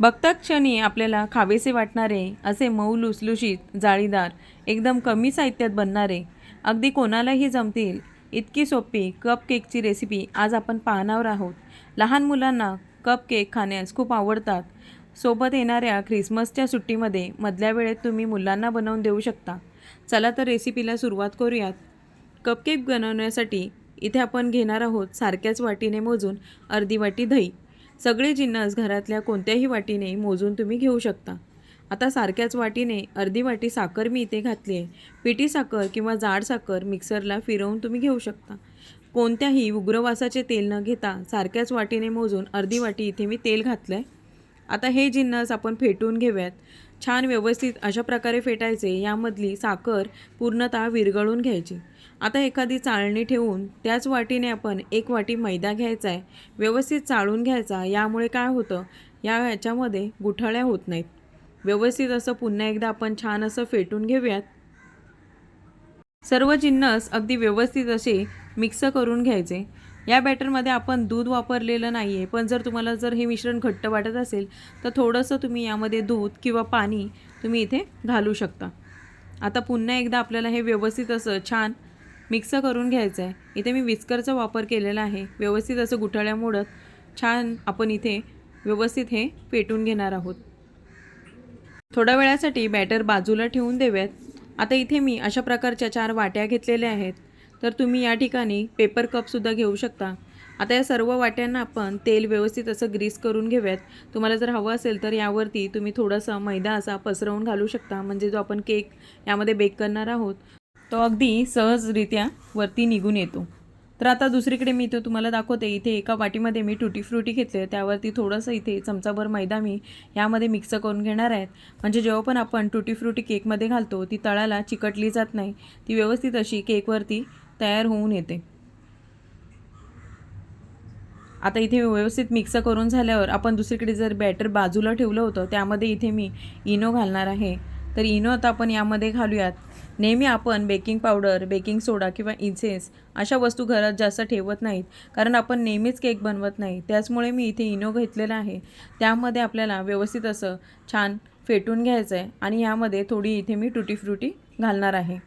बघता क्षणी आपल्याला खावेसे वाटणारे असे मऊ लुसलुशीत जाळीदार एकदम कमी साहित्यात बनणारे अगदी कोणालाही जमतील इतकी सोपी कप केकची रेसिपी आज आपण पाहणार आहोत. लहान मुलांना कप केक खाण्यास खूप आवडतात. सोबत येणाऱ्या ख्रिसमसच्या सुट्टीमध्ये मधल्या वेळेत तुम्ही मुलांना बनवून देऊ शकता. चला तर रेसिपीला सुरुवात करूयात. कपकेक बनवण्यासाठी इथे आपण घेणार आहोत सारख्याच वाटीने मोजून अर्धी वाटी दही. सगळे जिन्नस घरातल्या कोणत्याही वाटीने मोजून तुम्ही घेऊ शकता. आता सारख्याच वाटीने अर्धी वाटी साखर मी इथे घातली आहे पिठी साखर किंवा जाड साखर मिक्सरला फिरवून तुम्ही घेऊ शकता. कोणत्याही उग्रवासाचे तेल न घेता सारख्याच वाटीने मोजून अर्धी वाटी इथे मी तेल घातलं आहे आता हे जिन्नस आपण फेटून घेऊयात. छान व्यवस्थित अशा प्रकारे फेटायचे यामधली साखर पूर्णतः विरघळून घ्यायची. आता एखादी चाळणी ठेवून त्याच वाटीने आपण एक वाटी मैदा घ्यायचा आहे व्यवस्थित चाळून घ्यायचा यामुळे काय होतं? या ह्याच्यामध्ये गुठळ्या होत नाहीत. व्यवस्थित असं पुन्हा एकदा आपण छान असं फेटून घेऊयात. सर्व जिन्नस अगदी व्यवस्थित असे मिक्स करून घ्यायचे. या बॅटरमध्ये आपण दूध वापरलेलं नाही आहे पण जर तुम्हाला जर हे मिश्रण घट्ट वाटत असेल तर थोडंसं तुम्ही यामध्ये दूध किंवा पाणी तुम्ही इथे घालू शकता. आता पुन्हा एकदा आपल्याला हे व्यवस्थित असं छान मिक्स करून घ्यायचं आहे इथे मी विस्करचा वापर केलेला आहे. व्यवस्थित असं गुठळ्या मोडत छान आपण इथे व्यवस्थित हे पेटून घेणार आहोत. थोड्या वेळासाठी बॅटर बाजूला ठेवून देऊयात. आता इथे मी अशा प्रकारच्या चार वाट्या घेतलेल्या आहेत. तर तुम्ही या ठिकाणी पेपर कपसुद्धा घेऊ शकता. आता या सर्व वाट्यांना आपण तेल व्यवस्थित असं ग्रीस करून घेऊयात. तुम्हाला जर हवं असेल तर यावरती तुम्ही थोडासा मैदा असा पसरवून घालू शकता. म्हणजे जो आपण केक यामध्ये बेक करणार आहोत. तो अगदी सहजरित्या वरती निघून येतो. तर आता दुसरीकडे मी तो तुम्हाला दाखवते इथे एका वाटीमध्ये मी टुटी फ्रुटी घेतले त्यावरती थोडंसं इथे चमचाभर मैदा मी यामध्ये मिक्स करून घेणार आहेत म्हणजे जेव्हा पण आपण टुटी फ्रुटी केकमध्ये घालतो ती तळाला चिकटली जात नाही. ती व्यवस्थित अशी केकवरती तयार होऊन येते. आता इथे व्यवस्थित मिक्स करून झाल्यावर आपण दुसरीकडे जर बॅटर बाजूला ठेवलं होतं त्यामध्ये इथे मी इनो घालणार आहे. तर इनो आता आपण यामध्ये घालूयात. नेहमी आपण बेकिंग पावडर बेकिंग सोडा किंवा इन्सेन्स अशा वस्तू घरात जास्त ठेवत नाहीत. कारण आपण नेहमीच केक बनवत नाही. त्याचमुळे मी इथे इनो घेतलेला आहे. त्यामध्ये आपल्याला व्यवस्थित असं छान फेटून घ्यायचं आहे आणि यामध्ये थोडी इथे मी टुटी फ्रुटी घालणार आहे.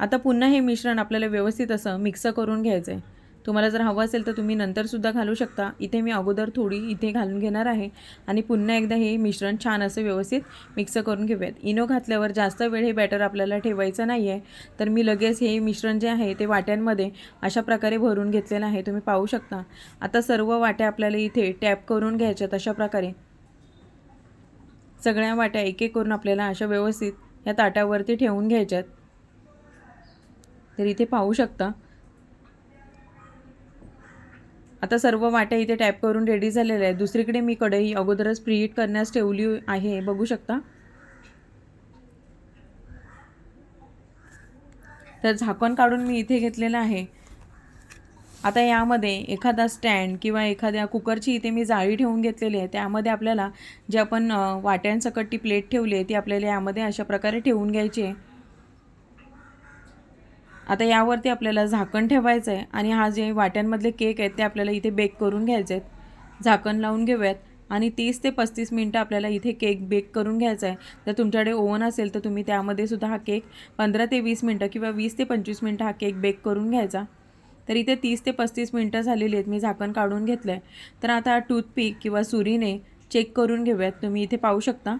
आता पुन्हा हे मिश्रण आपल्याला व्यवस्थित असं मिक्स करून घ्यायचं आहे तुम्हाला जर हवं असेल तर तुम्ही नंतरसुद्धा घालू शकता. इथे मी अगोदर थोडी इथे घालून घेणार आहे. आणि पुन्हा एकदा हे मिश्रण छान असं व्यवस्थित मिक्स करून घेऊयात. इनो घातल्यावर जास्त वेळ हे बॅटर आपल्याला ठेवायचं नाही आहे तर मी लगेच हे मिश्रण जे आहे ते वाट्यांमध्ये अशा प्रकारे भरून घेतलेलं आहे. तुम्ही पाहू शकता. आता सर्व वाट्या आपल्याला इथे टॅप करून घ्यायच्यात अशा प्रकारे. सगळ्या वाट्या एक एक करून आपल्याला अशा व्यवस्थित या ताटावरती ठेवून घ्यायच्यात. तर इथे पाहू शकता. आता सर्व वाट्या इथे टॅप करून रेडी झालेल्या आहेत. दुसरीकडे मी कढई अगोदरच प्रीहीट करण्यास ठेवली आहे. बघू शकता. तर झाकण काढून मी इथे घेतलेलं आहे. आता यामध्ये एखादा स्टँड किंवा एखाद्या कुकरची इथे मी जाळी ठेवून घेतलेली आहे. त्यामध्ये आपल्याला जे आपण वाट्यांसकट ती प्लेट ठेवली आहे ती आपल्याला यामध्ये अशा प्रकारे ठेवून घ्यायची आहे. आता यावरती आपल्याला झाकण ठेवायचं आहे आणि हा जे वाट्यांमधले केक आहेत ते आपल्याला इथे बेक करून घ्यायचे आहेत झाकण लावून घेऊयात. आणि तीस ते पस्तीस मिनटं आपल्याला इथे केक बेक करून घ्यायचा आहे जर तुमच्याकडे ओव्हन असेल तर तुम्ही त्यामध्ये सुद्धा हा केक पंधरा ते वीस मिनटं किंवा वीस ते पंचवीस मिनटं हा केक बेक करून घ्यायचा. तर इथे तीस ते पस्तीस मिनटं झालेली आहेत. मी झाकण काढून घेतलं आहे तर आता टूथपिक किंवा सुरीने चेक करून घेऊयात. तुम्ही इथे पाहू शकता.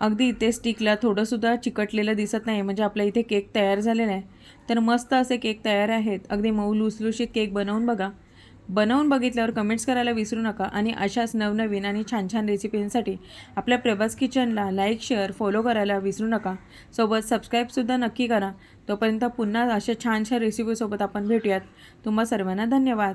अगदी इथे स्टिकला थोडंसुद्धा चिकटलेलं दिसत नाही म्हणजे आपल्या इथे केक तयार झालेला आहे तर मस्त असे केक तयार आहेत. अगदी मऊ लुसलुशीत केक बनवून बघा. बनवून बघितल्यावर कमेंट्स करायला विसरू नका. आणि अशाच नवनवीन आणि छान छान रेसिपींसाठी आपल्या प्रभास किचनला लाईक शेअर फॉलो करायला विसरू नका. सोबत सबस्क्राईबसुद्धा नक्की करा. तोपर्यंत पुन्हा अशा छान छान रेसिपीसोबत आपण भेटूयात. तुम्हा सर्वांना धन्यवाद.